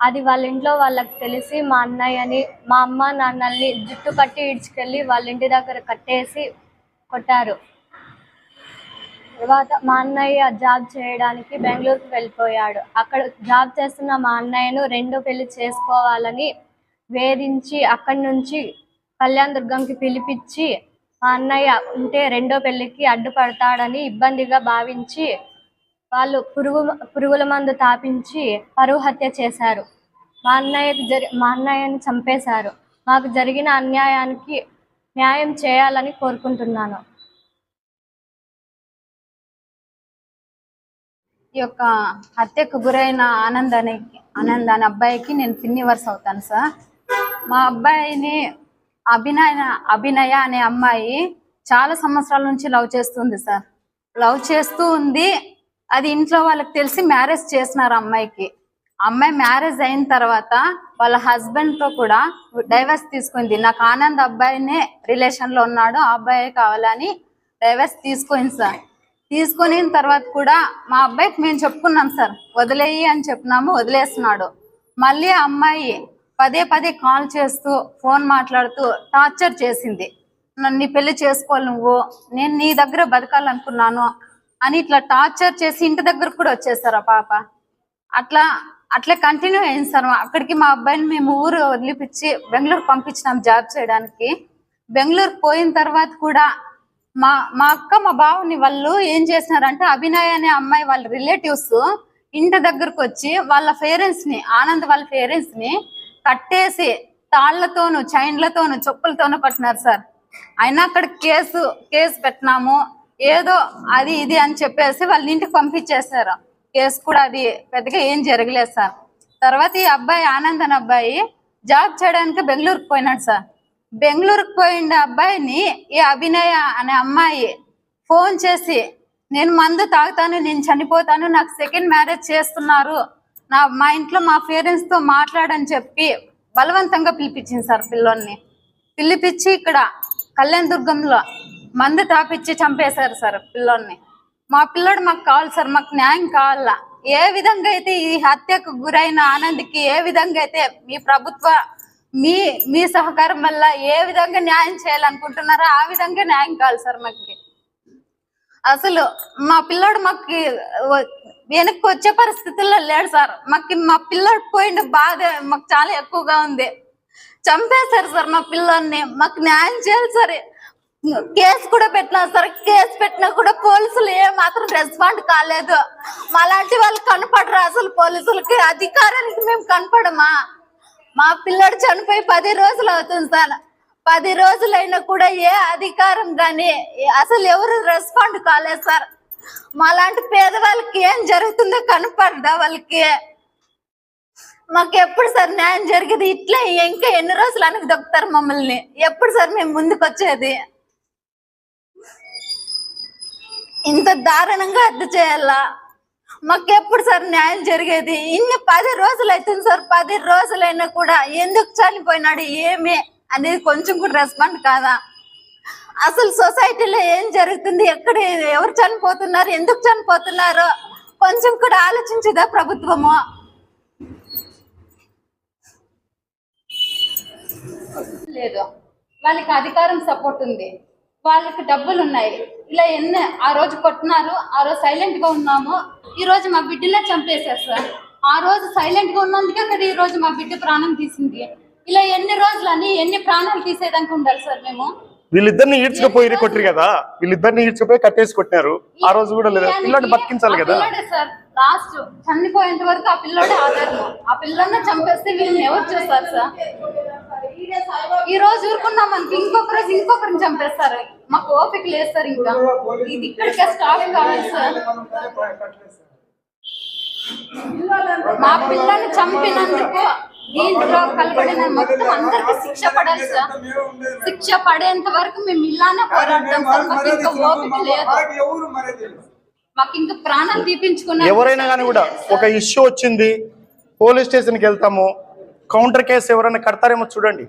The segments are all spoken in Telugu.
అది వాళ్ళ ఇంట్లో వాళ్ళకి తెలిసి మా అన్నయ్యని మా అమ్మ నాన్నల్ని జుట్టు కట్టి ఇడ్చుకెళ్ళి వాళ్ళ ఇంటి దగ్గర కట్టేసి కొట్టారు. తర్వాత మా అన్నయ్య జాబ్ చేయడానికి బెంగళూరుకి వెళ్ళిపోయాడు. అక్కడ జాబ్ చేస్తున్న మా అన్నయ్యను రెండో పెళ్ళి చేసుకోవాలని వేధించి అక్కడి నుంచి కళ్యాణ్ దుర్గంకి పిలిపించి మా అన్నయ్య ఉంటే రెండో పెళ్ళికి అడ్డుపడతాడని ఇబ్బందిగా భావించి వాళ్ళు పురుగు పురుగుల మందు తాపించి పరువు హత్య చేశారు. మా అన్నయ్యకు జరి మా అన్నయ్యని చంపేశారు. మాకు జరిగిన అన్యాయానికి న్యాయం చేయాలని కోరుకుంటున్నాను. ఈ యొక్క హత్యకు గురైన ఆనంద్ అనే ఆనంద్ అనే అబ్బాయికి నేను పిన్ని వరుస అవుతాను సార్. మా అబ్బాయిని అభినయ అభినయ అనే అమ్మాయి చాలా సంవత్సరాల నుంచి లవ్ చేస్తుంది సార్. లవ్ చేస్తూ ఉంది అది ఇంట్లో వాళ్ళకి తెలిసి మ్యారేజ్ చేసినారు అమ్మాయికి. అమ్మాయి మ్యారేజ్ అయిన తర్వాత వాళ్ళ హస్బెండ్తో కూడా డైవర్స్ తీసుకుంది. నాకు ఆనంద్ అబ్బాయినే రిలేషన్లో ఉన్నాడు ఆ అబ్బాయి కావాలని డైవర్స్ తీసుకుంది సార్. తీసుకుని తర్వాత కూడా మా అబ్బాయికి మేము చెప్పుకున్నాం సార్ వదిలేయి అని చెప్పినాము వదిలేస్తున్నాడు. మళ్ళీ అమ్మాయి పదే పదే కాల్ చేస్తూ ఫోన్ మాట్లాడుతూ టార్చర్ చేసింది. నన్ను నీ పెళ్ళి చేసుకోవాలి నువ్వు నేను నీ దగ్గర బతకాలనుకున్నాను అని ఇట్లా టార్చర్ చేసి ఇంటి దగ్గర కూడా వచ్చేసారు ఆ పాప. అట్లా అట్లా కంటిన్యూ అయింది సార్ అక్కడికి మా అబ్బాయిని మేము ఊరు వదిలిపించి బెంగళూరు పంపించినాం జాబ్ చేయడానికి. బెంగళూరు పోయిన తర్వాత కూడా మా మా అక్క మా బావని వాళ్ళు ఏం చేసినారంటే అభినయ్ అనే అమ్మాయి వాళ్ళ రిలేటివ్స్ ఇంటి దగ్గరకు వచ్చి వాళ్ళ పేరెంట్స్ని ఆనంద్ వాళ్ళ పేరెంట్స్ని కట్టేసి తాళ్ళతోను చైన్లతోనూ చెప్పులతోనూ పట్టినారు సార్. అయినా అక్కడ కేసు కేసు పెట్టినాము. ఏదో అది ఇది అని చెప్పేసి వాళ్ళ ఇంటికి పంపించేశారు. కేసు కూడా అది పెద్దగా ఏం జరగలేదు సార్. తర్వాత ఈ అబ్బాయి ఆనంద్ అనే అబ్బాయి జాబ్ చేయడానికి బెంగళూరుకు పోయినాడు సార్. బెంగళూరుకు పోయిన అబ్బాయిని ఈ అభినయ అనే అమ్మాయి ఫోన్ చేసి నేను మందు తాగుతాను నేను చనిపోతాను నాకు సెకండ్ మ్యారేజ్ చేస్తున్నారు. నా మా ఇంట్లో మా పేరెంట్స్తో మాట్లాడని చెప్పి బలవంతంగా పిలిపించింది సార్ పిల్లోని పిలిపించి ఇక్కడ కళ్యాణ్ దుర్గంలో మందు తాపిచ్చి చంపేశారు సార్ పిల్లోని మా పిల్లోడు మాకు కావాలి సార్ మాకు న్యాయం కావాలా? ఏ విధంగా అయితే ఈ హత్యకు గురైన ఆనంద్కి ఏ విధంగా అయితే మీ ప్రభుత్వ మీ మీ సహకారం వల్ల ఏ విధంగా న్యాయం చేయాలనుకుంటున్నారో ఆ విధంగా న్యాయం కావాలి సార్ మాకు. అసలు మా పిల్లోడు మాకు వెనక్కి వచ్చే పరిస్థితుల్లో లేడు సార్. మాకు మా పిల్లోడు పోయిన బాధ మాకు చాలా ఎక్కువగా ఉంది. చంపేశారు సార్ మా పిల్లోడిని. మాకు న్యాయం చేయాలి సరే. కేసు కూడా పెట్టినా సార్ కేసు పెట్టినా కూడా పోలీసులు ఏ మాత్రం రెస్పాండ్ కాలేదు. మాలాంటి వాళ్ళు కనపడరు అసలు పోలీసులకి? అధికారానికి మేము కనపడమా? మా పిల్లడు చనిపోయి పది రోజులు అవుతుంది సార్. పది రోజులైనా కూడా ఏ అధికారం కానీ అసలు ఎవరు రెస్పాండ్ కాలేదు సార్. మాలాంటి పేదవాళ్ళకి ఏం జరుగుతుందో కనపడదా వాళ్ళకి? మాకు ఎప్పుడు సార్ న్యాయం జరిగేది? ఇట్లే ఇంకా ఎన్ని రోజులు అనకు దొక్కుతారు మమ్మల్ని? ఎప్పుడు సార్ మేము ముందుకు వచ్చేది ఇంత దారుణంగా హత్య చేయాలా? మాకు ఎప్పుడు సార్ న్యాయం జరిగేది? ఇన్ని పది రోజులు అవుతుంది సార్ పది రోజులైనా కూడా ఎందుకు చనిపోయినాడు ఏమి అనేది కొంచెం కూడా రెస్పాండ్ కాదా? అసలు సొసైటీలో ఏం జరుగుతుంది? ఎక్కడ ఎవరు చనిపోతున్నారు? ఎందుకు చనిపోతున్నారు? కొంచెం కూడా ఆలోచించదా ప్రభుత్వము? లేదు. వాళ్ళకి అధికారం సపోర్ట్ ఉంది. వాళ్ళకి డబ్బులు ఉన్నాయి ఇలా ఎన్ని ఆ రోజు కొట్టినారు ఆ రోజు సైలెంట్గా ఉన్నాము. ఈ రోజు మా బిడ్డనే చంపేశారు సార్. ఆ రోజు సైలెంట్గా ఉన్నందుకే కదా ఈ రోజు మా బిడ్డ ప్రాణం తీసింది. ఇలా ఎన్ని రోజులు అని ఎన్ని ప్రాణాలు తీసేదానికి ఉండాలి సార్ మేము? వీళ్ళిద్దరిని ఈడ్చుకుపోయి కొట్టిరు కదా. వీళ్ళిద్దరిని ఈడ్చుకుపోయి కట్టేసి కొట్టినారు. ఆ రోజు కూడా లేదు? పిల్లాడిని బతికించాలి కదా. పిల్లోడే సార్. లాస్ట్ చనిపోయేంత వరకు ఆ పిల్లోడే ఆధారం ఆ పిల్లల్ని చంపేస్తే వీళ్ళని ఎవరు చూస్తారు సార్? ఈ రోజు ఊరుకున్నాం మనకి ఇంకొక రోజు ఇంకొకరిని చంపేస్తారు. మాకు ఓపిక లేదు సార్ ఇంకా. ఇది ఇక్కడికే స్టాప్ కావాలి సార్. మా పిల్లల్ని చంపినందుకు దీంట్లో కలబడిన మొత్తం అందరికి శిక్ష పడాలి సార్. శిక్ష పడేంత వరకు మేము ఇలానే పోరాడతాం సార్. మాకు ఇంకా ఓపిక లేదు. మాకు ఇంకా ప్రాణం తీపించుకున్న ఎవరైనా కానీ కూడా ఒక ఇష్యూ వచ్చింది పోలీస్ స్టేషన్కి వెళ్తాము కౌంటర్ కేసు ఎవరైనా కడతారేమో చూడండి.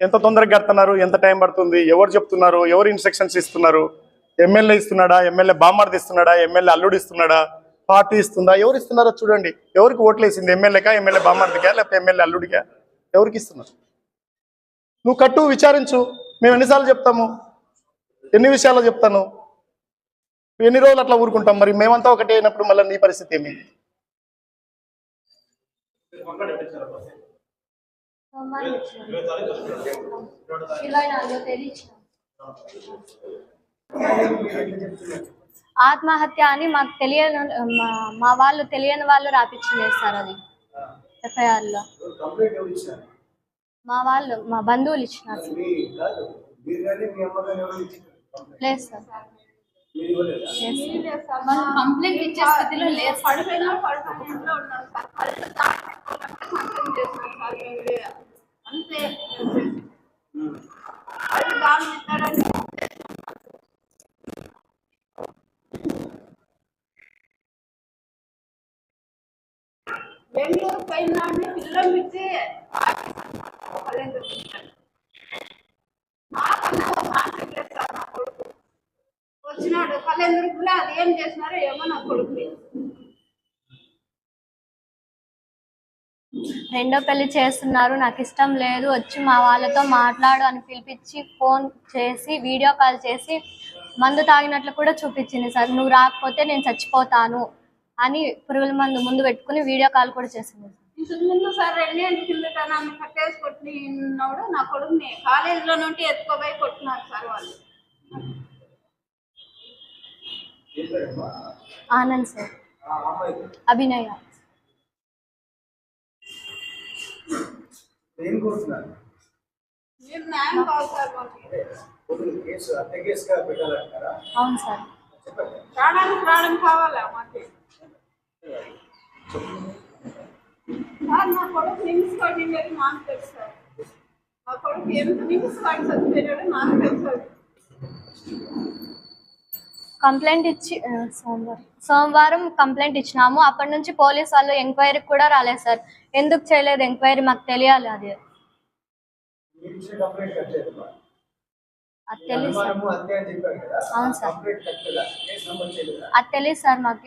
ఎంత తొందరగా కడుతున్నారు ఎంత టైం పడుతుంది ఎవరు చెప్తున్నారు ఎవరు ఇన్స్ట్రక్షన్స్ ఇస్తున్నారు ఎమ్మెల్యే ఇస్తున్నాడా ఎమ్మెల్యే బామ్మర్ది ఇస్తున్నాడా ఎమ్మెల్యే అల్లుడు ఇస్తున్నాడా పార్టీ ఇస్తుందా ఎవరు ఇస్తున్నారో చూడండి. ఎవరికి ఓట్లు వేసింది ఎమ్మెల్యేకా ఎమ్మెల్యే బామ్మర్దికా లేకపోతే ఎమ్మెల్యే అల్లుడికా ఎవరికి ఇస్తున్నారు? నువ్వు కట్టు విచారించు మేము ఎన్నిసార్లు చెప్తాము ఎన్ని విషయాలు చెప్తాను? ఎన్ని రోజులు అట్లా ఊరుకుంటాం మరి? మేమంతా ఒకటే అయినప్పుడు మళ్ళీ నీ పరిస్థితి ఏమి. ఆత్మహత్య అని మాకు తెలియని మా- మా వాళ్ళు తెలియని వాళ్ళు రాపించలేదు సార్ అది. ఎఫ్ఐఆర్లో కంప్లైంట్ ఎవరు ఇచ్చారు మా వాళ్ళు మా బంధువులు ఇచ్చినారు? లేదు సార్. కంప్లైంట్ ఇచ్చే స్థితిలో లేదు. పడిపోయినా పడిపోయిన ఇంట్లో ఉన్నాను సార్ దాటుకోవాలంటే చేస్తున్నాను సార్ అంతే. కళ్ళు దాని ఇస్తాడని వచ్చినాడు. కళ్యాణ్ అది ఏం చేసినారో ఏమో నా కొడుకుని రెండో పెళ్ళి చేస్తున్నారు. నాకు ఇష్టం లేదు. వచ్చి మా వాళ్ళతో మాట్లాడు అని పిలిపించి ఫోన్ చేసి వీడియో కాల్ చేసి మందు తాగినట్లు కూడా చూపించింది. సార్ నువ్వు రాకపోతే నేను చచ్చిపోతాను అని పురుగుల మందు ముందు పెట్టుకుని వీడియో కాల్ కూడా చేసింది. ముందు సార్ కిందట నన్ను కట్టేసి కొట్టినప్పుడు నా కొడుకుని. కాలేజీలో నుండి ఎత్తుకోపోయి కొట్టినారు సార్ వాళ్ళు ఏం పేరమ్మా ఆనంద్ సార్ ఆ అమ్మాయి అభినయ ఏం కోరుతున్నారు మీరు న్యాయం కావాలి సార్ మాకు కొద్దిగా కేసు హత్య కేసుగా పెట్టాలంటారా అవును సార్ చెప్పండి ప్రాణానికి ప్రాణం కావాలా మాకు సార్ నా కొడుకు నిమిషం లేదు నాకు తెలుసు సార్ నా కొడుకు ఎంత నిమిషం వాడి చచ్చిపోయాడో నాకు తెలుసు కంప్లైంట్ ఇచ్చి సోమవారం. సోమవారం కంప్లైంట్ ఇచ్చినాము. అప్పటి నుంచి పోలీస్ వాళ్ళు ఎంక్వైరీకి కూడా రాలేదు సార్. ఎందుకు చేయలేదు ఎంక్వైరీ మాకు తెలియాలి అది. అది తెలియదు సార్. అవును సార్. అది తెలియదు సార్ మాకు.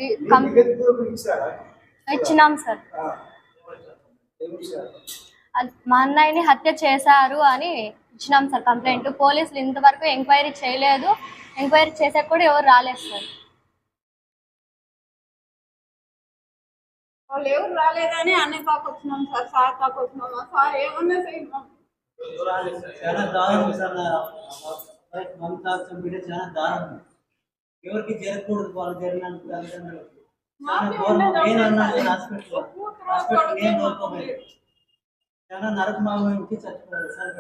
ఇచ్చినాం సార్. మా అన్నయ్యని హత్య చేశారు అని ఇచ్చినాం సార్ కంప్లైంట్. పోలీసులు ఇంతవరకు ఎంక్వైరీ చేయలేదు. ఎంక్వైరీ చేసాక కూడా ఎవరు రాలేదు సార్. వాళ్ళు ఎవరు రాలేదని అన్ని కాకు వచ్చినాం సార్ సార్ కాకు సార్ ఏమన్నా ఎవరికి జరగకూడదు వాళ్ళు జరిగినంత చాలా మాకే ఘోరం. ఉండదు నేను అమ్మాయి అన్నాను సార్. హాస్పిటల్లో కూతురు హాస్పిటల్ కొడుకే నేను మాకు దొరకలేదు చాలా నరకమాగంకి చచ్చిపోయాడు సార్